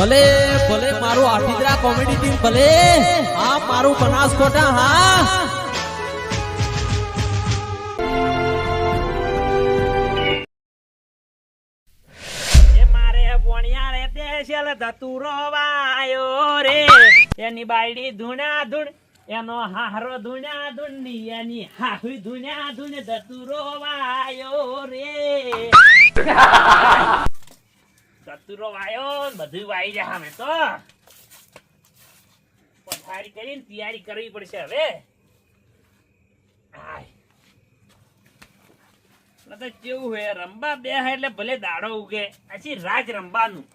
ભલે ભલે મારું આઠિદ્રા કોમેડી ટીમ ભલે, હા, મારું બનાસકોટા હા. એની બાયડી ધૂણા ધૂણ એનો હારો ધૂણા ધૂણ એની હાહુ ધૂણા ધૂણ ધતુરો વાયો રે. ધતુરો વાયો બધું વાઈ જાય હવે તો. પથારી કરીને તૈયારી કરવી પડશે હવે. તો કેવું હે, રંબા બે એટલે ભલે દાડો ઉગે પછી રાજ રંબાનું.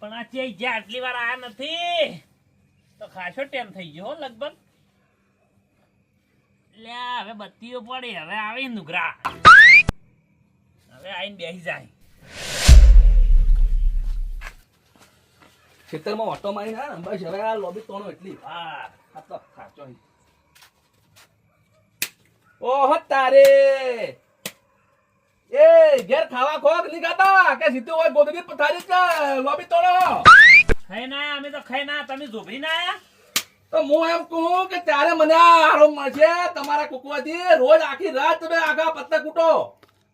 પણ આ ચે જ્યાં આટલી વાર આયા નથી, તો ખાસો ટાઈમ થઈ ગયો લગભગ. લ્યા, હવે બત્તીઓ પડી, હવે આવી નુગરા હવે આવીને બેસી જાય. ખેતરમાં ઓટો મારીને હા બસ હવે આ લોબી તોણો એટલી. હા આ તો સાચો ઓહો તારે! એ ઘેર ખાવા ખોક નહીં ખાતા? કે સીધું હોય ગોદડી પથારી છે લોબી તોડો. ખાઈ ના અમે તો ખાઈ ના. તમે ઝોપડી ના આયા? તો હું એમ કહું કે ત્યારે મને આ હારો મળશે તમારા કુકવાથી રોજ આખી રાત તમે આખા પત્તા કૂટો.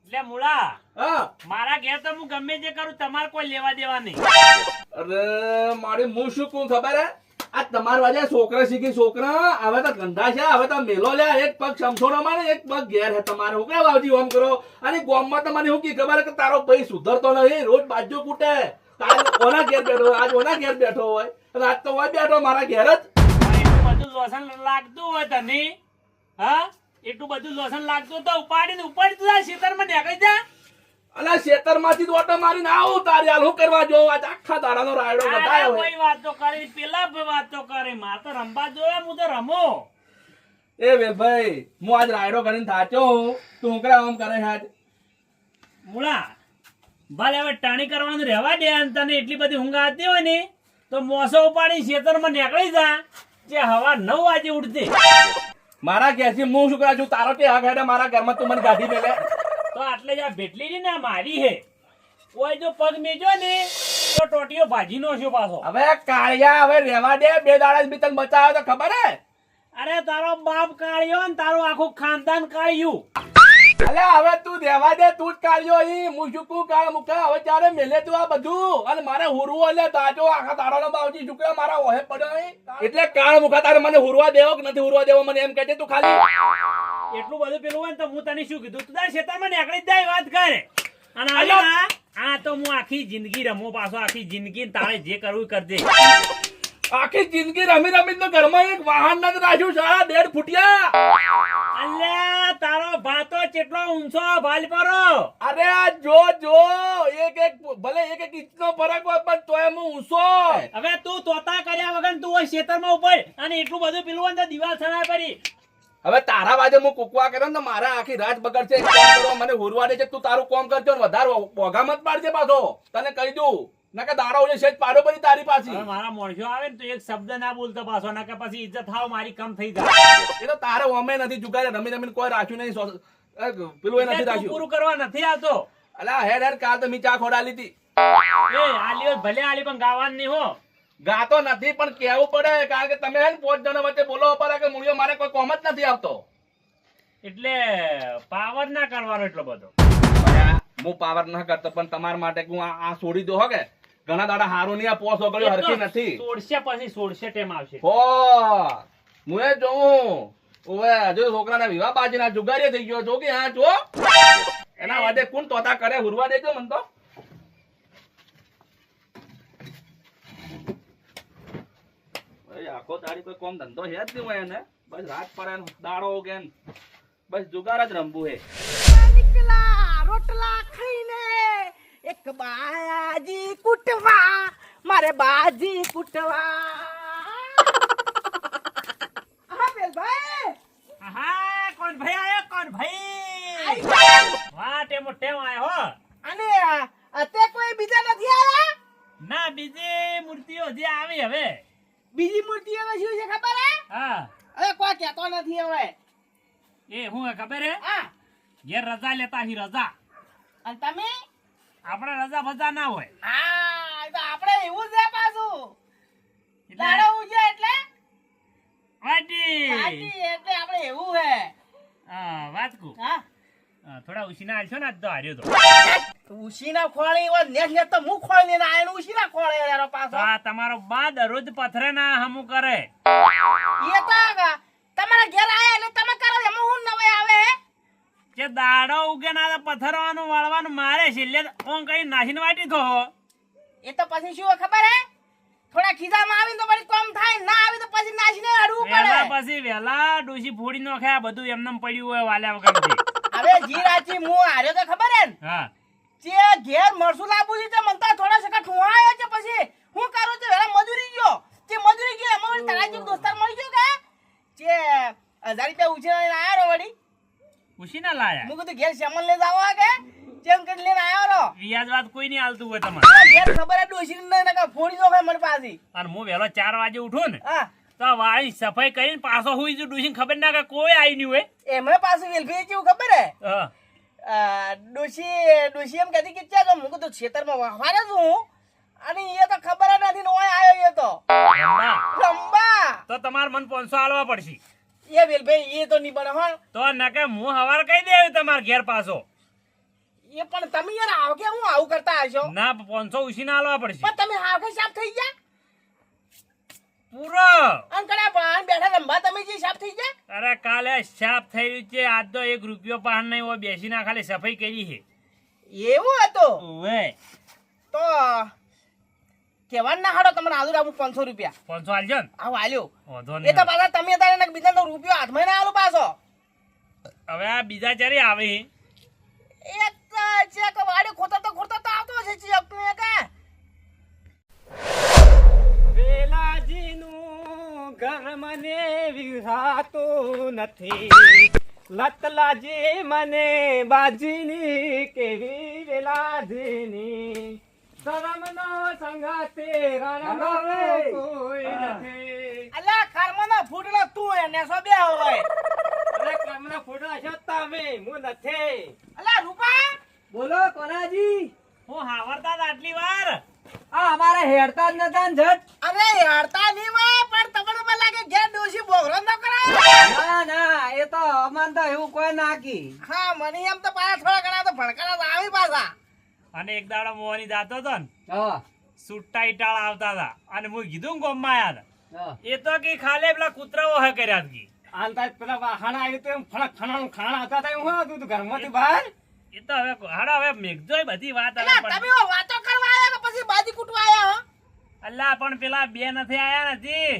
એટલે મુળા. મારા ઘેર તો હું ગમે તે કરું તમારે કોઈ લેવા દેવા નહીં. અરે મારે હું શું કહું ખબર હે? આ તમાર વાજે છોકરા શીખી છોકરા હવે તો ગંધા છે હવે તો મેલો લે એક પગ સમસોડો માં એક પગ ઘેર હે તમારે. હું કેમ વાવજી ઓમ કરો? અને ગોમમાં તો મને શું કી ખબર કે તારો ભાઈ સુધરતો નહીં રોજ બાજુ કૂટે. તાર ઓના ઘેર બેઠો આજ ઓના ઘેર બેઠો હોય? અને આજ તો હોય બેઠો મારા ઘેર જ. બધું લોસન લાગતું હોય તને હા? એટલું બધું લોસન લાગતું તો ઉપાડીને ઉપાડી તું આ માં નીકળી જા. અલા શેતરમાંથી ઓટો મારીને આવું તારે. હાલ હું કરવા જો? આજ આખા દાડાનો રાયડો બતાયો કોઈ વાતો કરી પેલા ભઈ વાતો કરી. માર તો રમવા જોયા હું તો રમો. એ વેલભાઈ હું આજ રાયડો કરીને થાચો હું. તું કરે આમ કરે આજ. મુળા ભલે હવે ટાણી કરવાનું રહેવા દે અને તને એટલી બધી ઊંઘ આવતી હોય ને તો મોસો ઉપાડી ખેતરમાં નીકળી જા. જે હવા નવ વાગે ઉઠતી મારા ઘેરથી હું શું કરા છું? તારો કે હક હેડે મારા ઘરમાં તું મને ગાડી મેલે તો આટલે જ આ ભેટલી ને મારી હે કોઈ જો પગ મેજો ને તો ટોટીઓ ભાજી નો છો પાછો. હવે કાળિયા હવે રેવા દે બે દાડા બી તને બચાવ્યો તો ખબર હે? અરે તારો બાપ કાળિયો ને તારું આખું ખાનદાન કાળિયું. અલે હવે તું રેવા દે તું જ કાઢ્યો અહીં હું શું કહું કાળ મુકે. હવે ચારે મેલે તું આ બધું. અને મારે હુરવું એટલે તાજો આખા દાડાનો બાવજી ચૂક્યો મારા ઓહે પડ્યો એટલે કાળ મુકા તારે મને હુરવા દેવો કે નથી હુરવા દેવો મને એમ કહેજે તું ખાલી. એટલું બધું પેલું હોય ને તો હું તને શું કીધું? તું તારા ખેતરમાં નીકળી જાય વાત કરે. અને આ તો હું આખી જિંદગી રમો પાછો આખી જિંદગી તારે જે કરવું કરજે. આખી જિંદગી રમી રમી તો ઘરમાં એક વાહન નથી રાખ્યું સારા દેડ ફૂટ્યા. અલ્યા તારો ભાતો કેટલો ઊંચો ભાલ પરો અરે જો જો એક એક ભલે એક એક ઇંચનો ફરક હોય પણ તોય હું ઊંચો હવે તું તોતા કર્યા વગર તું હોય ખેતરમાં ઉપર અને એટલું બધું પેલું તો દિવાલ સણાય પડી. હવે તારા વાજે હું કુકવા કરે ને મારા આખી રાત બગડશે મને હુરવા દે છે તું તારું કોમ કરજો ને વધારે બોગા મત પાડજે પાછો. તને કહી દઉં નકે દાડા ઓલે સેજ પાડો પડી તારી પાછી. મારા મોણસો આવે ને તો એક શબ્દ ના બોલતો પાછો નકર પછી ઇજ્જત થાવ મારી કમ થઈ જાય. એ તો તારે ઓમે નથી ચુકારે રમી રમીને કોઈ રાખ્યું નહીં પેલું એ નથી રાખ્યું. પૂરું કરવા નથી આવતો. અલા હેડ હેડ કાલ તો મી ચા ખોડાલી હતી એ આલી ભલે આલી પણ ગાવાની હો. ગાતો નથી પણ કેવું પડે કારણ કે તમે પોચ ને જણા વચ્ચે બોલો પડે કે મૂળિયો મારે કોઈ કોમ જ નથી આવતો. એટલે પાવર ના કરવાનો એટલો બધો. હું પાવર ના કરતો પણ તમારા માટે હું આ છોડી દો હો કે? ઘણા દાડા હારું નહીં આ પોસ ઓગળ્યો હરખી નથી. સોળશે પછી સોળશે ટેમ આવશે. હો હું એ જોઉં. ઓવે હજુ છોકરાના વિવાહ બાજીના જુગારીએ થઈ ગયો છો કે હા જો એના વાદે કોણ તોતા કરે હુરવા દેજો મન તો. આખો દાડી કોઈ કોમ ધંધો છે જ નહીં હોય એને. બસ રાત પડે દાડો કે બસ જુગાર જ રમવું હે. નીકળા રોટલા ખાઈને એક બાજી કૂટવા મારે બાજી કૂટવા. હા વેલભાઈ હા કોણ ભાઈ આયો? કોણ ભાઈ? વાહ ટેમો ટેમ આયો હો. અને અતે કોઈ બીજા નથી આવ્યા ના બીજી મૂર્તિઓ જે આવી હવે. બીજી મૂર્તિ હવે શું છે ખબર હે? હા. અરે કોઈ કહેતો નથી હવે. એ હું હે ખબર હે? હા. ઘેર રજા લેતા હી રજા. અને તમે? આપણે રજા ફજા ના હોય. હા તો આપણે એવું જ છે પાછું. એટલે? દાડો ઉજે એટલે? વાટી હાજી એટલે આપણે એવું હે. હા વાત કુ હા, થોડા ઉછીના આલશો ને આજ તો હાર્યો તો. ઉશીના ખોળે એવા નેસ નેસ તો હું ખોળી ને આયન ઉશીના ખોળે યાર પાછો. આ તમારો બા દરરોજ પથરે ના હમુ કરે. એ તો તમારા ઘેર આયા ને તમે કરો એમાં હું નવે આવે હે? કે દાડો ઉગે ના પથરવાનું વાળવાનું મારે છે એટલે ઓમ કઈ નાસીને વાટી થો એ તો પછી શું ખબર હે? થોડા ખીજામાં આવીને તો પછી કોમ થાય ના આવી તો પછી નાશીને અડવું પડે. પછી વેલા ડોસી ફોડી નો આ બધું એમને પડ્યું હોય વાલ્યા વગરથી. હવે જીરાજી મુ આર્યો તો ખબર હે હા. જે ઘેર મરસુ છે તે મને થોડા સકા ઠુવાયો છે પછી? હું કરું છું વેલા મજૂરી ગયો. જે મજૂરી ગયો એમાં તારા દોસ્તાર મળી ગયો કે? જે હજાર રૂપિયા ઉછીને આયો રો વળી. ઉછીના લાયા? મુ કીધું ઘેર શ્યામલ લઈ જાવ કે? જેમ કરી લઈને આયો રો. વ્યાજ વાત કોઈ નહીં આલતું હોય તમારે. ઘેર ખબર હે ડોશી ને ફોડી દો મને પાછી. અને હું વેલો ચાર વાગે ઉઠું ને હા. તો વાળી સફાઈ કરીને પાછો હુઈ જો ડોશીને ખબર ના કે કોઈ આવી નહીં હોય એમને પાછું વેલફી કેવું ખબર હે? ડોશી ડોશી એમ કહેતી કે ચાલો હું તો ખેતરમાં વાહવારે છું હું. અને એ તો ખબર જ નથી ને ઓય આયો એ તો. રંબા તો તમાર મન પાંચસો હાલવા પડશે. એ વેલભાઈ એ તો નહીં બને હો તો નકે હું હવાર કહી દે તમારે ઘેર પાછો. એ પણ તમે યાર આવ કે હું આવું કરતા આવશો ના પાંચસો ઉછીના હાલવા પડશે. પણ તમે હાવ કે સાફ થઈ ગયા? પૂરો. અને કડા પાન બેઠા લંબા તમે જે સાફ થઈ ગયા? અરે કાલે સાફ થઈ રહ્યું છે. આજ તો એક રૂપિયો પાન નહીં હોય બેસીને ખાલી સફાઈ કરી છે. એવું હતું? ઓવે. તો કેવાન ના હાડો તમને આલુ રાખું પાંચસો રૂપિયા. પાંચસો આલજો ને. આવું હાલ્યો એ તો પાછા તમે તારે બીજા તો રૂપિયો હાથમાં ના આલું પાછો. હવે આ બીજા ચારે આવે. એક તો ચેક વાડી ખોતા તો ખોતા તો આવતો છે ચેક ને કે. વેલાજીનું ઘર મને વિહાતું નથી. લતલાજી મને બાજીની કેવી વેલાજીની. શરમનો સંગાતે રણગાવે કોઈ નથી. અલ્યા કર્મનો ફૂટલો તું એને સો બે હોય. અરે કર્મના ફૂટલો છો તમે હું નથી. અલ્યા રૂપા? બોલો કોનાજી હું હાવરતા આટલી વાર. આ અમારે હેડતા જ નતા ને જટ અરે હેડતા નહીં માં પણ તમને મને લાગે ઘેર ડોશી બોગરો ન કરાય ના ના એ તો અમને તો એવું કોઈ નાખી. હા મને એમ તો પાછા થોડા ઘણા તો ભણકરા તો આવી પાછા. અને એક દાડો મોહની જાતો હતો ને હા સુટ્ટા ઈટાળા આવતા હતા. અને હું કીધું ગોમમાં હતા. એ તો કે ખાલી પેલા કૂતરાઓ હે કર્યા કી. આલતા પેલા વાહન આવ્યું તો એમ ફળક ફણાનું ખાણા હતા તો હું હતું તું ઘરમાંથી બહાર? એ તો હવે હાડા હવે મેઘજો બધી વાત તમે વાતો કે બાજી કૂટવા આયા હો અલ્લા પણ પેલા બે નથી આયા નથી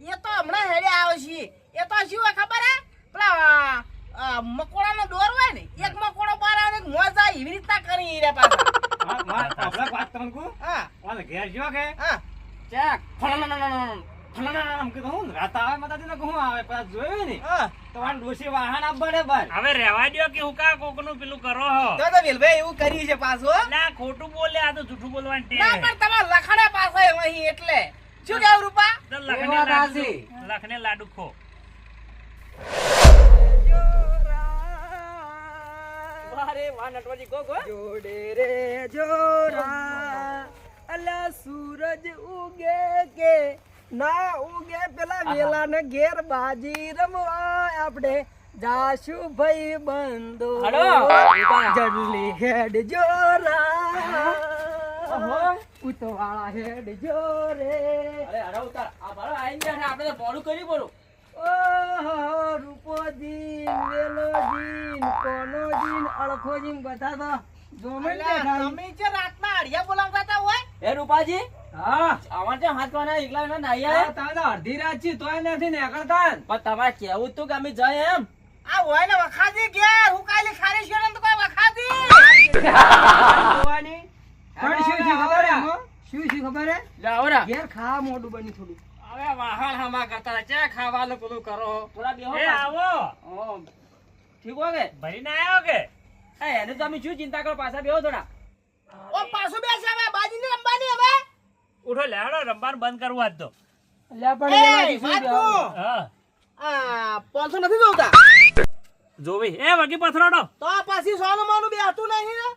એ તો હમણાં હેડે આવે છે એ તો શું હોય ખબર હે પેલા મકોડાનો દોર હોય ને એક મકોડો બહાર આવે ને એક મોજ જાય એવી રીતના કરી રે પાછા હા, માર અભળક વાત તમને કહું? હા ઘેર જો કે હા ચેક ફલાણાણાણાણાણ, ફલાણાણાણાણ કીધું હું રાત આવે મતાથી ને કહું આવે પછી જોયું ને હા. તો આને ડોશી વાહન આપવા દે બાર હવે રેવા દ્યો કે હું કા કોકનું પેલું કરો હો? તો તો વેલભાઈ એવું કર્યું છે પાછું ના ખોટું બોલે આ તો જૂઠું બોલવાની ટેવ ના પણ તમારા લખાડે પાસે અહીં એટલે. શું કેવું રૂપા? લખને લાડુ લખને લાડુ ખો. વારે વા નટવાજી ગો ગો જોડે રે જોરા અલા સૂરજ ઉગે કે ના ઉગે પેલા વેલા ને ઘેર બાજી રમવા આપણે જાશું ભાઈ બંધો. જલ્લી હેડ જોરા. ઉતવાળા હેડ જોરે. ઓહો બધા તો જોમે બેઠા તમે જે રાતના અડિયા બોલાવતા હોય? એ રૂપાજી હા. અમાર એકલા ના નાઈ આયા તમે તો અડધી રાત છી તોય નથી નીકળતા. પણ તમારે કેવું તું કે અમે જાય એમ? આ હોય ને વખાતી ઘેર હું કાલે ખારી છે તો કોઈ વખાતી પણ શું છે ખબર શું છે ખબર હે લાવરા ઘેર ખાવા મોઢું બની થોડું. હવે વાહણ હમા કરતા ચે ખાવાનું પેલું કરો? થોડા બેહો એ આવો. ઓ, ઠીક હો કે? ભરીને આયો કે? એને તમે શું ચિંતા કરો પાછા બેહો થોડા. ઓ પાછું બેસે હવે બાજીને રમવાની હવે ઉઠો લેડો રમવાનું બંધ કરવું આજ તો. અલ્યા પણ એ એમાંથી શું વાત બેહો? કહું. હા. આ પાંચસો નથી જોતા જોવી. એ વગી પથરાડો. તો આ પાછી સોનું મોનું બે હતું નહીં ને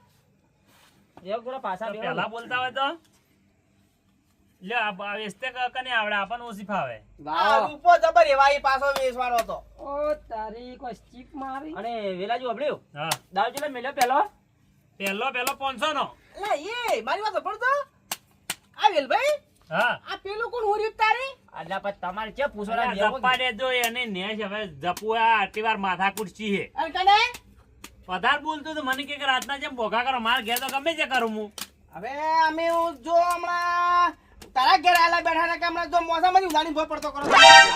બેહો થોડા પાછા પેલા બોલતા હોય તો? લ્યો આ આ કને આવડે આપણને ઓછી ફાવે. આ રૂપો જબર એવા પાછો વેચવાનો હતો. ઓ તારી કોઈ ચીપ મારી? અને વાપર્યું હા. દાવ ચેલો મેલ્યો પેલો? પેલો પેલો પાંચસો નો એટલે એ મારી વાત સાંભળ તો આ વેલભાઈ હા. આ પેલું કોણ હોર્યું તારે? એટલે પછી તમારે કે નિયમો જપ્પા દેજો એને નેશ હવે જપુઆ આટલી વાર માથા કુટછી હે. અને કને વધારે બોલતું તો મને કે રાતના જેમ ભોગા કરો માર ઘેર તો ગમે તે કરું હું. હવે અમે જો હમણાં તારા ઘેર આલા બેઠા ને કે હમણાં જો મોસામાંથી ઉધાણી ભોય પડતો કરો.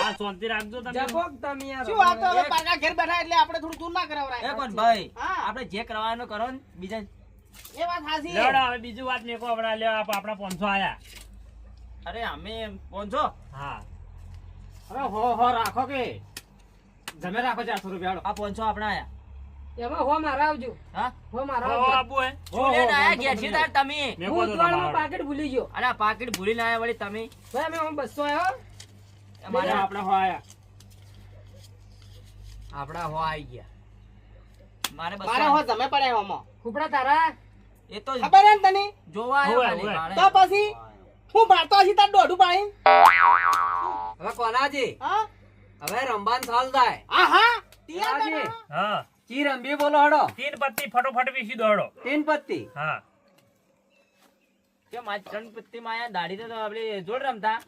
આ શાંતિ રાખજો તમે. જપોક તમે યાર શું વાત? તો હવે પાકા ઘેર બેઠા એટલે આપણે થોડું દૂર ના કરાવરાય. એ પણ ભાઈ. આપણે જે કરવાનું કરો ને બીજા એ વાત હાસી લેવડો હવે બીજું વાત નીકો હમણાં લ્યો આપણા પાંચસો આયા. અરે અમે પહોંચો હા. અરે હો હો રાખો કે. જમે રાખો ચારસો રૂપિયા આ પહોંચો આપણા આયા. એમાં હો મારા આવજો. હા? હો મારા આવજો. આબુ હે. શું લઈને આયા ઘેરથી તાર તમે. મેં તો તમારો. પાકીટ ભૂલી ગયો. અરે વળી તમે. ભાઈ અમે હું બસો આયો અમારે આપણા હો આયા. આપડા હો આવી ગયા. મારે બસ મારે હો તમે પડ્યા હોમાં ખુપડા તારા. એ તો ખબર હે તને? જોવા આવ્યો. તો પછી હું મારતો હજી તાર દોઢું પાણી હવે કોનાજી? હા? હવે રંબાન થાલ થાય. હા? હા તિયાર હા. ચી રંબી બોલો હડો. તીન પત્તી ફટોફટ વીસી દોડો તીન પત્તી? હા. કે આજ ત્રણ પત્તીમાં આયા દાડી તો આપણે જોડ રમતા.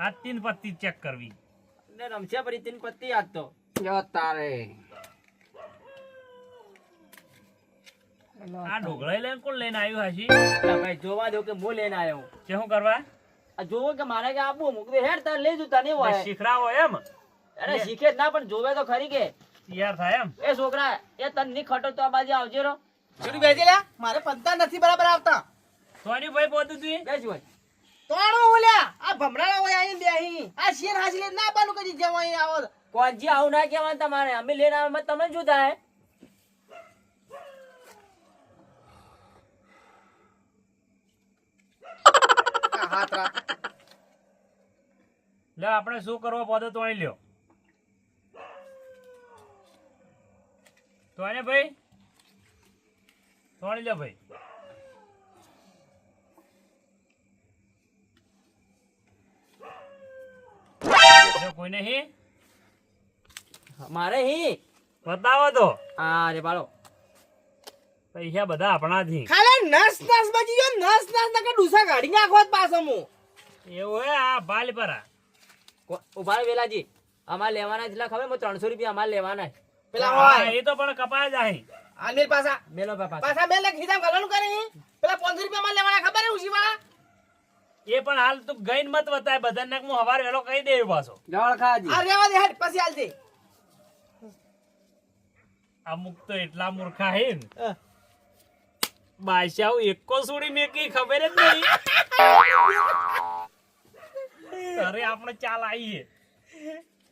આ તીન પત્તી ચેક કરવી. ને રમશે પડી તીન પત્તી આજ તો. જો તારે. આ ઢોકળા લઈને કોણ લઈને આવ્યું હાજી ભાઈ જોવા દો કે હું લઈને આવ્યો. કે શું કરવા? આ જોવો કે મારે કે આપવું મૂકવી હેડ તાર લઈ જતા નહીં હોય. શીખરાવો એમ? અરે શીખે ના પણ જોવે તો ખરી કે. તૈયાર થાય એમ? એ છોકરા એ તનની ખટો તો આ બાજુ આવજે રો છોડી બેસી લે. મારે પંતા નથી બરાબર આવતા. સોની ભાઈ પોતું તું બેસ હોય તોણો ઓલ્યા આ ભમરાળા હોય આઈને બેહી આ શેર હાસી લે ના બાનું કદી અહીં આવો. કોજી આવું ના કહેવાનું તમારે? અમે લઈને આવે તમને જો થાય? આ લે આપણે શું કરવો પોતો તો અહીં લ્યો. તો આને ભાઈ? તોણી લ્યો ભાઈ. કોઈ નહીં મારે હી? બતાવો તો. હા રે બાળો પૈસા બધા આપણાથી. ખાલી નસ નસ બચી ગયો નસ નસ નકર ડુસા કાઢી નાખો જ પાછો હું એવું હે આ ભાલ પરા. ઊભા વેલાજી. અમારે લેવાના જેટલા ખબર હું ત્રણસો રૂપિયા અમારે લેવાના. પેલા હોય. એ તો પણ કપાય જાય. આ મેલ પાછા. મેલો બાપા. પાછા મેલે ને ખીધામ કરે પેલા 500 રૂપિયા માં લેવાના ખબર હે ઉસી વાળા એ પણ હાલ તું ગઈન મત બતાય બધાને હું હવાર વેલો કહી દે પાછો. જળ ખાજી. અરે રેવા દે હેડ પછી હાલ દે. અમુક તો એટલા મૂર્ખા હે ને. બાદશાહ એકો સુડી મેં કઈ ખબર જ નહીં. અરે આપણે ચાલ આવીએ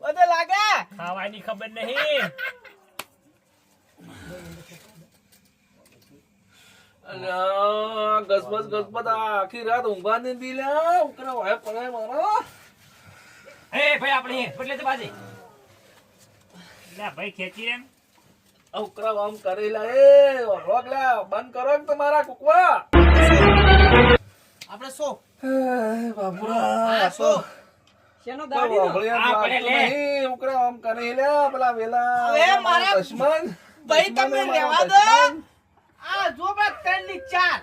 બધે લાગે? ખાવાની ખબર નહીં. ગસબસ ગસબસ આખી રાત ઊંઘવા નહીં દી લ્યા. ઉકરા વાય પડે મારા. એ ભાઈ આપણે એટલે બાજી. લે ભાઈ ખેંચી એમ ઉકરા આમ કરેલા. એ રોક લ્યા, બંધ કરો ને તમારા કુકવા. આપણે સો બાપુરા સો શેનો દાડી વાપર્યા આ જ લે. ઉકરા આમ કરેલા પેલા વેલા હવે મારા- દશમન ભાઈ તમે દશમન એ રહેવા મારા દો આ જો બા ત્રણની ચાર.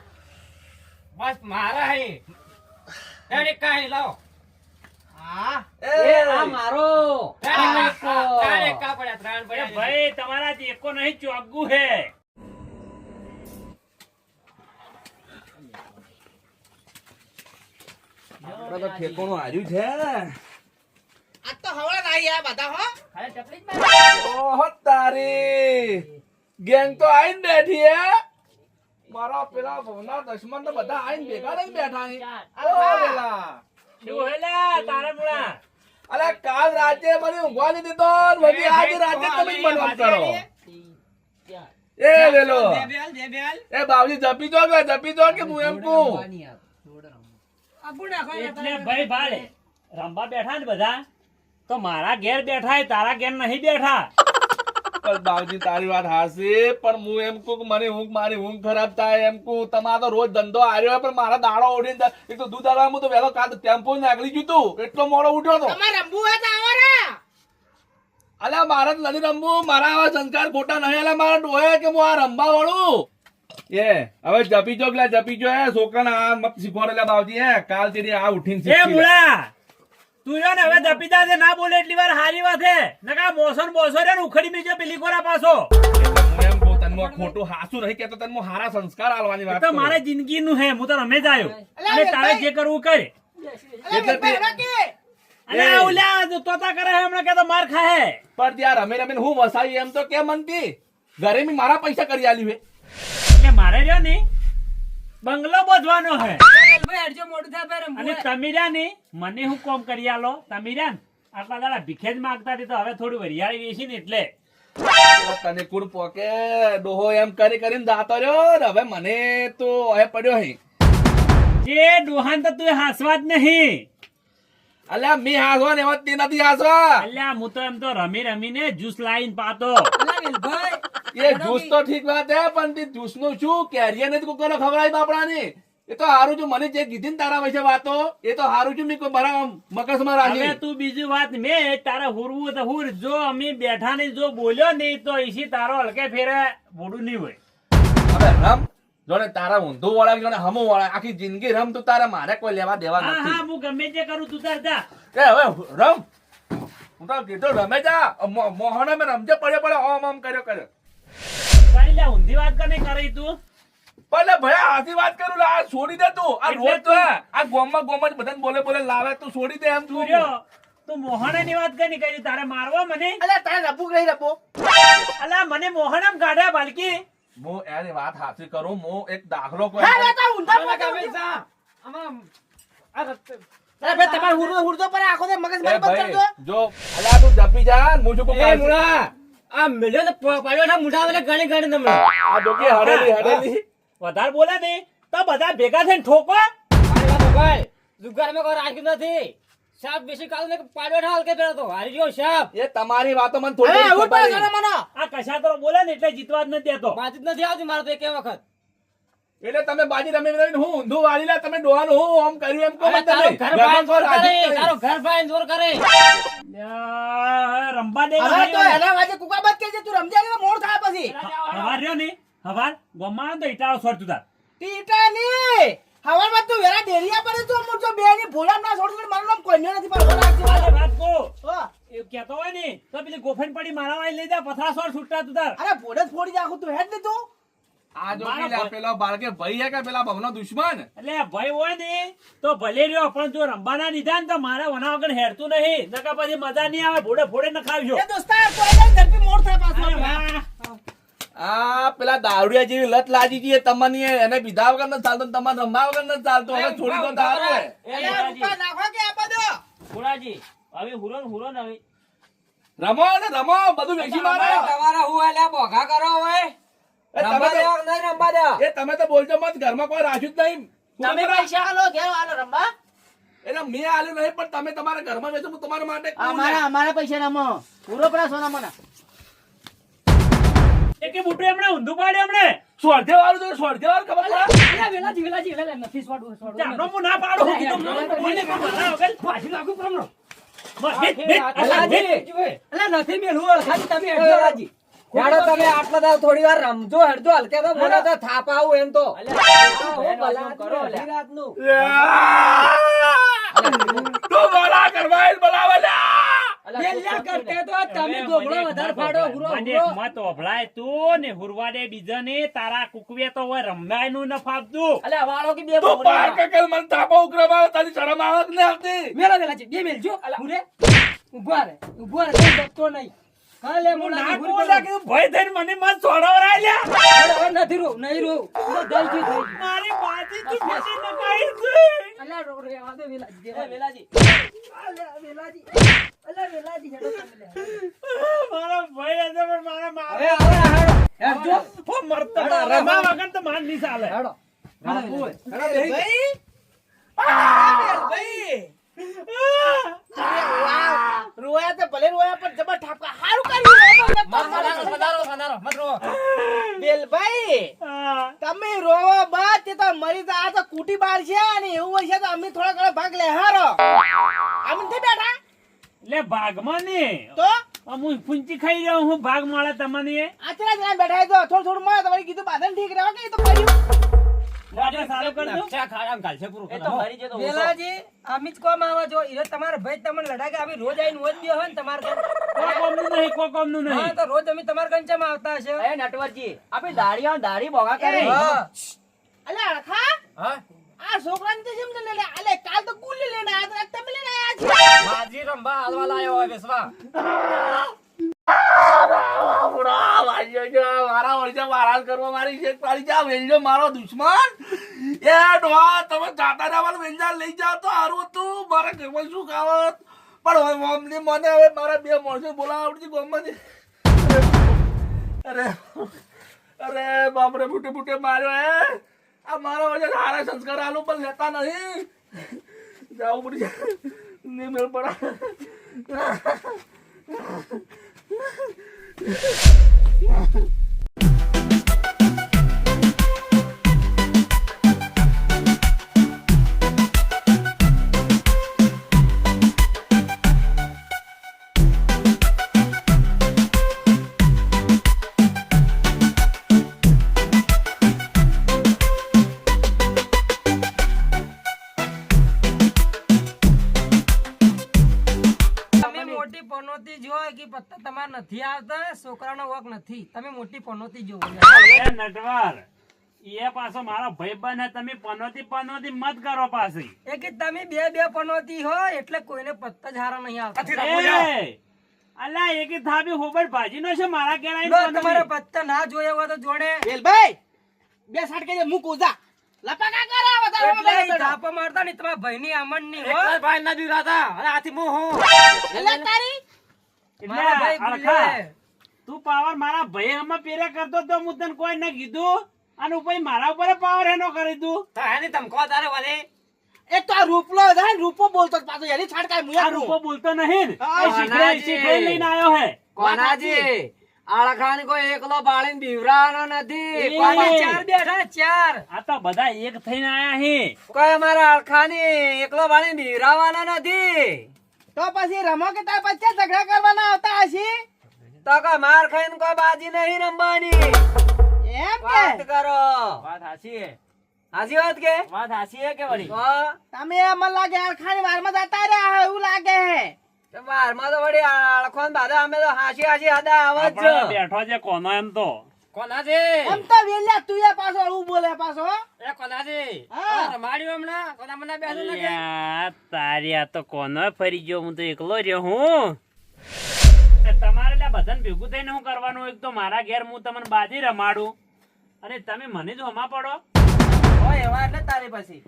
બસ મારા હે. એની કાઈ લાવો. ભાઈ તમારા એકો નહીં ચોગુ હે આપડે તો ઠેકોણું હાર્યું છે. આ તો હવા નાઈ આ બધા હો. ઓહો તારી. ગેંગ તો આઈને બેઠી હે. મારા પેલા ભવના દશમન તો બધા આઈને ભેગા થઈને બેઠા અહીં. પેલા. શું હે તારા મૂળા? અરે કાલ રાતે મને ઊંઘવા નહીં દીધો ને આજે રાતે તમે મને કરો. એ વેલો. એ બાવજી જપી જો કે જપી જો કે હું એમ કહું. એટલે ભાઈ ભાડે. રમવા બેઠા ને બધા તો મારા ઘેર બેઠા તારા ઘેર નહીં બેઠા. પણ બાવજી તારી વાત હાસી પણ હું એમ કહું કે મને ઊંઘ મારી ઊંઘ ખરાબ થાય એમ કહું. તમારો તો રોજ ધંધો આવ્યો હોય પણ મારા દાડો ઉડીને એક તો દૂધ આલવામાં તો વહેલો કાં ટેમ્પો નાખલી ગયું તું. એટલો મોડો ઉઠ્યો તો. તમારે રમવું હોય તો આવો રે. અલ્યા મારે તો નથી રમવું મારા આવા સંસ્કાર ખોટા નહીં. અલ્યા મારા ડોહે કે હું આ રમવા વાળું? એ હવે જપી જો પેલા જપી જો. છોકરાને આ મત શીખવાડે લે બાવજી હે. કાલ તેરી આ ઉઠીને એ મુળા! તું જો ને હવે દપીદા છે ના બોલે એટલી વાર હારી વાત છે. નકા મોસન બોસો રે ઉખડી બીજો પેલી કોરા પાછો. એટલે હું એમ કહું તને હું આ ખોટું હાસું નહીં કહેતો તને હારા સંસ્કાર આલવાની વાત તો કરું. મારે જિંદગી નું હે હું તો રમે જ આવ્યો અને તારે જે કરવું કરે. અરે તોતા કરે હમણાં કે માર ખાહે. પણ ત્યાં રમે રમે હું વસાવી એમ તો કેમ મનતી ઘરે મેં મારા પૈસા કરી આલ્યું હે એટલે મારે રહ્યો ને બંગલો બોધવાનો હે. ભાઈ મોડું થાય ભાઈ અને હોય. તમે મને હું કોમ કરી આલો તમીરાન આટલા દાડા ભીખે જ માંગતા હતી તો હવે થોડું વરિયાળી વેચી ને એટલે. તને કુડ પોકે ડોહો એમ કરી કરીને દાતો રહ્યો ને હવે મને તો હવે પડ્યો હે જે ડોહાન તો તું હાસવા જ નહીં. અલ્યા મી હાસવા ને એમાં તે નથી હાસવા. અલ્યા હું તો એમ તો રમી રમીને જ્યુસ લાઈન પાતો. વેલભાઈ, એ જ્યુસ તો ઠીક વાત હે પણ તે જ્યુસનું શું કેરીએ ને કોકોનો ખવડાવી બાપડાની? એ તો હારું છું મને જે કીધી ને તારા વિશે વાતો એ તો હારું છું મેં બરા મગજમાં રાખી તું બીજી વાત મેં તારે હુરવું તો હુર. જો અમે બેઠા નહીં જો બોલ્યો નહીં તો ઈસી તારો હલકે ફેરે બોડું નહીં હોય. હવે રમ જોને તારા ઊંધો વળા જોને હમો વળાય આખી જિંદગી રમ તું તારા મારે કોઈ લેવા દેવા હા હા હું ગમે તે કરું તું તાર જા. એ હવે રમ. હું તો કીધું રમે જા. મોહને મેં રમજે પડ્યો પડ્યો ઓમ ઓમ કર્યો કર્યો. ઊંધી વાત કને કરી તું. પણ ભયા આથી વાત કરું લા છોડી દે તું. આ રોજ તો આ ગોમમાં ગોમમાં બધાને બોલે બોલે લાવે તું છોડી દે એમ તું તું મોહને ની વાત કની કરી તારે મારવા મને? અલા તારે રમવું કે નહીં અલા મને મોહન આમ બાલકી હું એની વાત હાથી કરું હું એક દાખલો કોઈ હા, તો ઊંધા અલા કામે જા. આમાં આ રસ્તે- અરે ભાઈ તમારે હુરદો હુરદો પર આખો દે મગજ મારી બંધ ભાઈ, દો. જો અલ્યા તું જપી જા મુળા, આ મેલ્યો ને પાડ્યો છે મોઢા વાળા ગણી ગણી તમને. આ ડોકી હડેલી હડેલી વધારે બોલે નહીં તો બધા ભેગા થઈને ઠોકો. વાત સાંભળ. જુગારમાં કોઈ રાખ્યું નથી. સાપ બેસી કાલ ને પાડ્યો છે હલકે પેલો તો. હારી ગયો સાપ. એ તમારી વાતો મને થોડી ખબર. આ કશાતરો બોલે ને એટલે જીતવા જ નથી દેતો. જ નથી આવતી મારે તો એક વખત. એટલે તમે બાજી રમી રમીને હું ઊંધું વાળી લે તમે ડોહાનું હું આમ કર્યું એમ કહો તમે. ઘર ભાઈ. જોર કરે તારો ઘર ભાઈ જોર કરે. રંબા દે હવે તો એના વાજે કુકાબાત કહે કે તું રમજે કે મોડ થાય પછી. હવાર રહ્યો ને હવાર. ગોમાં તો ઇટાળો છોડ તું તાર. હવાર બાદ તું વેરા ડેરિયા પર તું જો બે ની ભોળા ના છોડ છોડ મારું નામ કોઈનો નથી પર. વાત કો. એ કહેતો હોય ને તો પેલી ગોફેન પડી મારા વાળી લઈ જા પથરા છોડ છૂટતા તું તાર. અરે ફોડે ફોડી જાખું તું હેડ ને તું. આ જો પેલા પેલો બાળકે ભાઈ હે કે પેલા ભવનો દુશ્મન? એટલે ભાઈ હોય ને તો ભલે રહ્યો પણ જો રંબાના લીધા ને તો મારે વના વગર હેરતું નહીં. નકર પછી મજા નહીં આવે ભોડે ભોડે ન ખાવજો એ દોસ્તા તો આઈ જાય ઝડપી થાય પાછું. આ પેલા દારૂડિયા જેવી લત લાજી છે તમને એને પીધા વગર નથી ચાલતો તમારે રમવા વગર નથી ચાલતો. હવે છોડી દો દારૂ નાખો કે આપા દો ભોળાજી હવે હુરો હુરો હવે. રમો ને રમો બધું વેચી મારો. તમારા હું એટલે બોઘા કરો હોય એ તમે તો- નહીં રમવા દે એ તમે તો બોલજો મત ઘરમાં કોઈ રાખ્યું જ નહીં. તમે પૈસા આલો ઘેર આલો રમવા એટલે મેં આલ્યું નહીં પણ તમે તમારા ઘરમાં વેચો હું તમારા માટે અમારા અમારા પૈસા રમો પૂરો પડા સોના મને એક બુટુ એમણે ઊંધું વાળું તો સ્વાર્થે વાળું ખબર પડે? અલા, વેલાજી વેલાજી વેલા નથી ચાલો હું ના પાડું હું કીધું મને પણ મારા વગર. પાછી નાખું પ્રમનો બસ, બેટ, બેટ, અલા, નથી મેલું અલખાજી તમે વેલાજી. હેડો તમે આટલા દાવ થોડી વાર રમજો હેડજો હલકે તો બોલો તો થાપ આવું એમ તો. તું બોલા કરવા બોલાવે લ્યા. કરતે તો તમે ગોગળો વધારે ફાડો હુરો મત ઓભળાય તું ને હુરવાડે બીજાને તારા કુકવે તો હોય રમવાયનું ન ફાપતું અલા વાળો કે બે તું પાર કકેલ મને થાપો ઉઘરાવા તારી શરમ આવે કે નહીં આવતી મેલા વેલાજી બે મેલજો હુરે. ઊભા રે ઊભા રે કોઈ નહીં. ભય થઈને મને મત છોડાવરાય લ્યા નથી રો નહીં રો દલથી થઈ મારી બાજી તું પછી નકાઈ છે. અલા રો રે આ દે વેલાજી વેલાજી. અલા વેલાજી. અલા વેલાજી હેડો તમે લે. ભય પણ મારા મારે હવે હેડો. મરતો. રમા વગર તો માન નહીં ચાલે. હેડો. હેડો ભાઈ ભાઈ. આ! રોયા તો ભલે રોયા પણ જબર ઠાપકા હારું કર્યું પધારો પધારો મત રો બેલભાઈ તમે રોવા બાદ તે? તો મરી આ તો કુટી બાર છે અને એવું હશે તો અમે થોડા ઘણા ભાગ લે હારો અમે નથી બેઠા લે ભાગમાં ને તો હું પુંચી ખાઈ રહ્યો હું ભાગ મળે તમને આચરા જણા બેઠા તો થોડું થોડું મળે તમારી કીધું બાંધણ ઠીક રહ્યો કે તો પડ્યું તમારા ભાઈ તમને લડાકે અમે રોજ આવીને રોજ બે હોય ને તમારા રોજ અમે તમારા આવતા હશે? એ નટવરજી આપણે દાડી આમ દાઢી બોગા કરી. અલે અળખા હા? આ જેમ લે? અલે કાલ તો કુલ્લી લઈને આ તો તમે લઈને આયા માજી રંબા હાલવા લાયો હોય બેસવા આપણા વાજ્યો છે, મારા વળસે વારાસ કરવા મારી છે તારી જા વેલ્યો મારો દુશ્મન એ તમે જાતા જવાનું વેલ્યા લઈ જાઓ તો સારું હતું મારે ઘરમાં શું ખાવત પણ મમ્મી મને હવે મારા બે માણસો બોલાવા આવડતી ગમમાંથી અરે અરે બાપરે બુટે બુટે માર્યો, હે. આ મારા વચ્ચે સારા સંસ્કાર આલુ પણ લેતા નહીં. જાવું પડશે નહીં મેળ પડા Ha ha ha. છોકરાનો વક નથી. તમે મોટી પનોતી જોવો. નટવાર એ પાછો મારો ભાઈબંધ હે તમે પનોતી પનોતી મત કરો પાછી. એ કે તમે બે બે પનોતી હો એટલે કોઈને પત્તા જ હારા નહીં અલા એ કે થાબી હોબર ભાજી નો છે મારા ઘેર આવીને. તમારે પત્તા ના જોયા હોય તો જોડે. બેલભાઈ બે સાટ કે મુ કોજા. લપકા કરે વધારે. થાપા મારતા ને તમારા ભાઈની આમણની હો. ભાઈ ના દીધા અરે આથી મો હું. એટલે તારી? એટલે મારા ભાઈ. તું પાવર મારા ભાઈ હમણાં પેરે કરતો તો હું તને કોઈ ના કીધું? અને ઉપર મારા ઉપર પાવર એનો કરી દઉં? તો એની ધમકો તારે વળે એ તો આ રૂપલો છે ને રૂપો બોલતો પાછો એની છાટકાય આ મુયા રૂપો બોલતો નહીં એ. શીખડે લઈને આવ્યો હે. કોનાજી. આળખાન કોઈ એકલો બાળીને બીવરાનો નથી. ચાર બેઠા ચાર. આ તો બધા એક થઈને આયા હે. કોઈ અમારા આળખાની એકલો બાળીને બીવરાવાનો નથી. તો પછી રમો કે તાર પછી ઝઘડા કરવાના આવતા હશે? તો કે માર ખાઈને કોઈ બાજી નહીં રમવાની. એમ વાત કે કરો. વાત હાસી હે. હાસી વાત કે? વાત હાસી હે કે વળી? તમે મને લાગે અરખાની વારમાં જતા રહ્યા હોય એવું લાગે હે. તો બારમાં તો વળી આળખોન બાધા અમે તો હાસી હાસી હાદા આવા છે. બેઠો છે કોનો એમ તો? કોનાજી એમ તો વેલ્યા તું એ પાછો અળવું બોલે પાછો. એ કોનાજી હા. આ હમણાં? કોના મને બેસું નથી તારી આ તો કોનો ફરી ગયો હું તો એકલો રહ્યો હું? તમારે એટલે બધાને ભેગું થઈને શું કરવાનું એક તો મારા ઘેર હું તમને બાજી રમાડું. અને તમે મને જ હમા પડો. હોય એવા એટલે તારી પછી.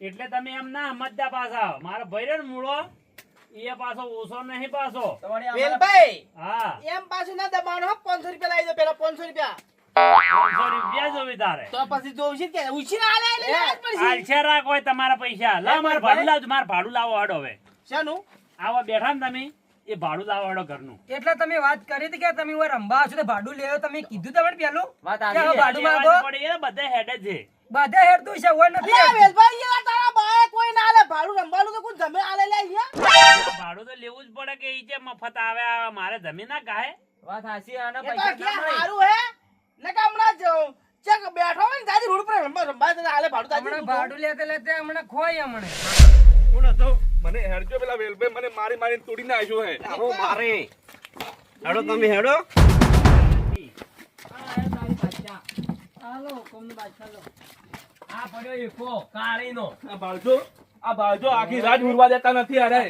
એટલે તમે એમ ના સમજતા પાછા. મારો ભાઈ ને મૂળો એ પાછો ઓછો નહીં પાછો. વેલભાઈ હા. એમ પાછું ના દબાણો હો પાંચસો રૂપિયા લાવી દો પેલા પાંચસો રૂપિયા. પાંચસો રૂપિયા જોવી તારે. તો પછી જોઈશે કે ઉછીને હાલે એટલે લેવા જ પડશે આલશે રાખ હોય તમારા પૈસા. લાવ મારે ભાડું લાવજો મારે ભાડું લાવો હાડો હવે. શાનું? આવો બેઠા ને તમે. એ ભાડું લાવો હાડો ઘરનું. એટલે તમે વાત કરી હતી કે તમે રંબા છો ભાડું લેવો. તમે કીધું તમે પેલું? વાત આવી ભાડું માંગો. પડે, બધા હેડે છે. બધા હેડતું છે હોય નથી વેલભાઈ તારા બાએ કોઈ ના હાલે ભાડું રમવાનું તો કોઈ જમે આલે લે અહીંયા. ભાડું તો લેવું જ પડે કે ઈ જે મફત આવે મારે જમીન ના ગાય વાત હાસી આના તો પૈસા ના મળે. હારું હે. ને કે હમણાં જ ચેક બેઠો હોય ને તાજી રોડ પર રંબા રંબા તો હાલે ભાડું તાજી ભાડું લેતે લેતે હમણાં ખોય હમણે. કોણ હતો મને હેડજો પેલા વેલભાઈ મને મારી મારીને તોડી નાખ્યો હે. આવો મારે. હેડો તમે હેડો. આ પડ્યો એકો કાળીનો આ બાળજો આ બાળજો આખી રાત ઉડવા દેતા નથી અરે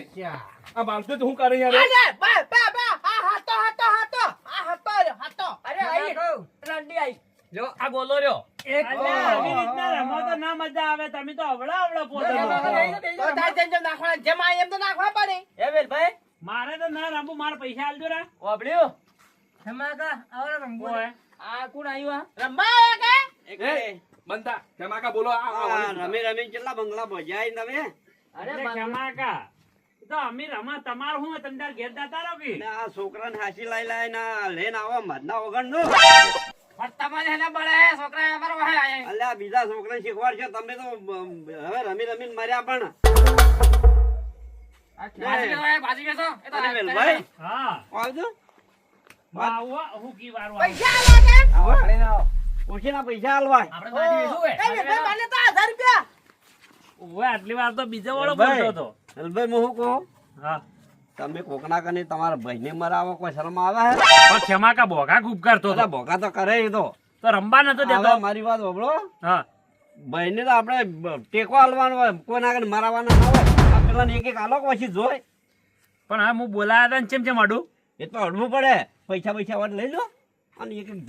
આ બાળજો તો હું કરે યાર અરે બા બા બા આ હાતો હાતો હાતો આ હાતો હાતો અરે આઈ. રંડી આઈ. જો આ ગોલો રહ્યો. એક આવી રીતના રમો તો ના મજા આવે. તમે તો અવળા અવળા પોતે તાર જેમ જેમ નાખવાના જેમ આ એમ તો નાખવા પડે. એ વેલભાઈ મારે તો ના રમવું મારા પૈસા આલજો રા. ઓબળ્યો ધમાકા રંબો ઓય. આ કોણ આવ્યું રમવા આવ્યા કે? એ બંધા જમાકા બોલો આ, આ રમે રમી કેટલા બંગલા મજા આવી તમે? અરે એ તો અમે રમા તમારું હું તમે ઘેર જતા રહો કે? અને આ છોકરાને હાસી લાઈ લાઈ ના લઈને આવો મધના વગરનું. અલ્યા બીજા છોકરાને શીખવાડશો તમે તો હવે રમી રમીને મર્યા પણ. અરે વેલભાઈ, હા. આવજો. આવો હું કી વારું પૈસા આલવા આવો, ઓછીના પૈસા આલવાય. એ વેલભાઈ, મને તો હજાર રૂપિયા. ઓવે આટલી વાર તો બીજો વાળો બોલતો હતો. હું કહું? હા. તમે કોકના કને તમારા ભાઈને મરાવો કોઈ શરમ આવે? પણ ક્ષમા કા ભોગા ખૂબ કરતો તો ભોગા તો કરે એ તો. તો રમવા નતો દેતો? મારી વાત હોબળો હા. ભાઈને તો આપણે ટેકો આલવાનો હોય કોઈના કને મરાવાના ના હોય. આ એક એક આલો પછી જોય. પણ હા હું બોલાયા હતા ને ચેમ ચેમ અડું એ તો અડવું પડે. પૈસા પૈસા વાત લઈ લો અને એક એક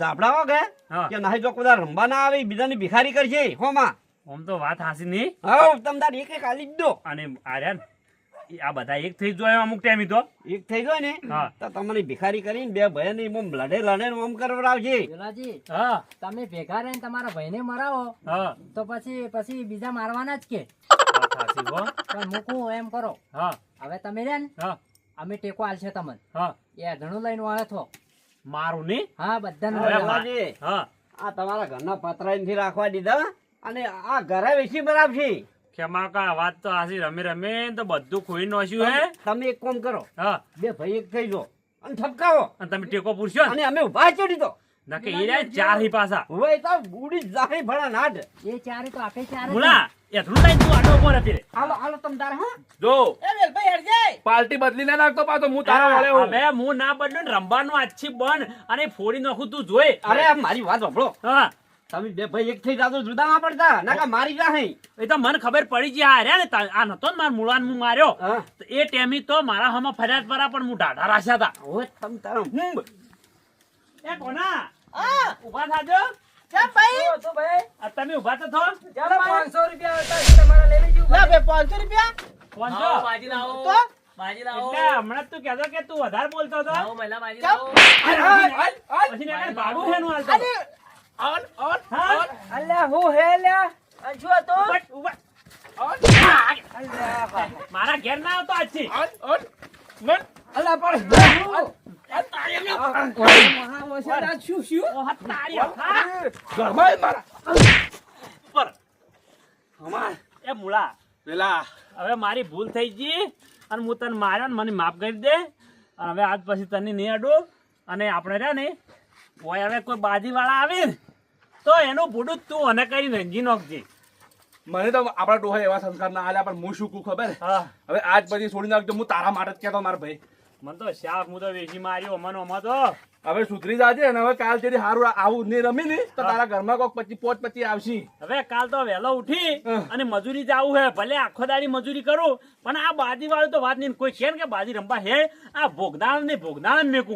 કે હા. કે નાહી જો કોઈ રમવા ના આવે બીજાની ભિખારી કરશે. હોમાં. આમ તો વાત હાસી નહીં હા તમ તાર એક એક આલી જ દો. અને આર્યન ઈ આ બધા એક થઈ જોયો અમુક ટાઈમ તો. એક થઈ જાય ને? તો તમને ભિખારી કરીને બે ભાઈ ને એમ લડે લડે ને ઓમ કરવડાવશે ભોલાજી, હા. તમે ભેગા રહીને તમારા ભાઈને મરાવો. હા. તો પછી પછી બીજા મારવાના જ કે. મૂકું એમ કરો. હા. હવે તમે રે ને હા. અમે ટેકો આલશે તમને. હા. એ ઘણું લઈને આવે થો મારું નહીં હા બધાને હા. આ તમારા ઘરના પતરા રાખવા દીધા અને આ ઘરે વેચી બરાબર ક્ષમા કા વાત તો હાસી રમે રમે તો બધું ખોઈ નોશ્યું હે? તમે એક કોમ કરો. હા. બે ભાઈ એક થઈ જો અને ઠપકાવો. અને તમે ટેકો પૂરશો? ને અને અમે ઊભા ચડી દો નકે ઈ રહ્યા ચાર હી પાછા. હવે તો બુડી જાહી ભણા નાટ એ ચારે તો આપે ચારે મુલા એટલું લઈને તું આટો ઉપર હતી રે. હાલો હાલો તમ તારે હા? જો. એ વેલભાઈ હેડજે. પાર્ટી બદલી ના નાખતો પાછો હું તારા વાળે હું. હવે હું ના બદલું ને રમવાનું બન અને ફોડી નાખું તું જોઈ. અરે મારી વાત સાંભળો. હા. તમે બે ભાઈ એક થઈ જાતો જુદા ના પડતા. નાકા મારી જાહે એ તો મને ખબર પડી ગઈ આ રે ને આ નતો ને મારા મુળાન હું માર્યો. હા. એ ટેમી તો મારા હમા ફરિયાદ પરા પણ હું ઢાઢા રાખ્યા હતા. હવે તમ તારે હું એ કોના? હા, ઊભા થાજો. કેમ ભાઈ? તો ભાઈ. આ તમે ઊભા તો થો. ચાલો રૂપિયા હતા એ લઈ લેજો. લા બે પાંચસો રૂપિયા? પહોંચો તો? એટલે હમણાં તું કહેતો કે તું વધારે બોલતો હતો? પછી ને ભાગું હાલતો. અરે, હા? અલ્યા હું હે લ્યા શું? ઊભા, ઊભા. મારા ઘેર ના આવતો આજથી. અલ્યા પણ શું શું ઓહ, તારી હા. ઘરમાં જ મારા. ઉપર. અમાર. એ મુળા. પેલા. હવે મારી ભૂલ થઈ ગઈ અને હું તને માર્યો ને મને માફ કરી દે. હવે આજ પછી તને નહીં અડું. અને આપણે રહ્યા ને કોઈ હવે કોઈ બાજીવાળા આવે ને તો એનું ભૂડું તું અને કરી રંજી નાખજે. મને તો આપણા ડોહા એવા સંસ્કાર ના આલ્યા પણ હું શું કું ખબર? હવે આજ પછી છોડી નાખજો હું તારા માટે જ કહેતો મારા ભાઈ. મને તો શાક હું તો વેચી માર્યો મને અમા તો. હવે સુધરી જાજે અને હવે કાલ તેથી હારું આવું નહીં રમી ને તો તારા ઘરમાં કોક પછી પોચ પછી આવશે. હવે કાલ તો વહેલો ઉઠી અને મજૂરી જાવું હે ભલે આખો દાડી મજૂરી કરું પણ આ બાજી વાળું તો વાત નહીં કોઈ છે ને કે બાજી રમવા હે? આ ભોગદાન ને ભોગદાન મેકું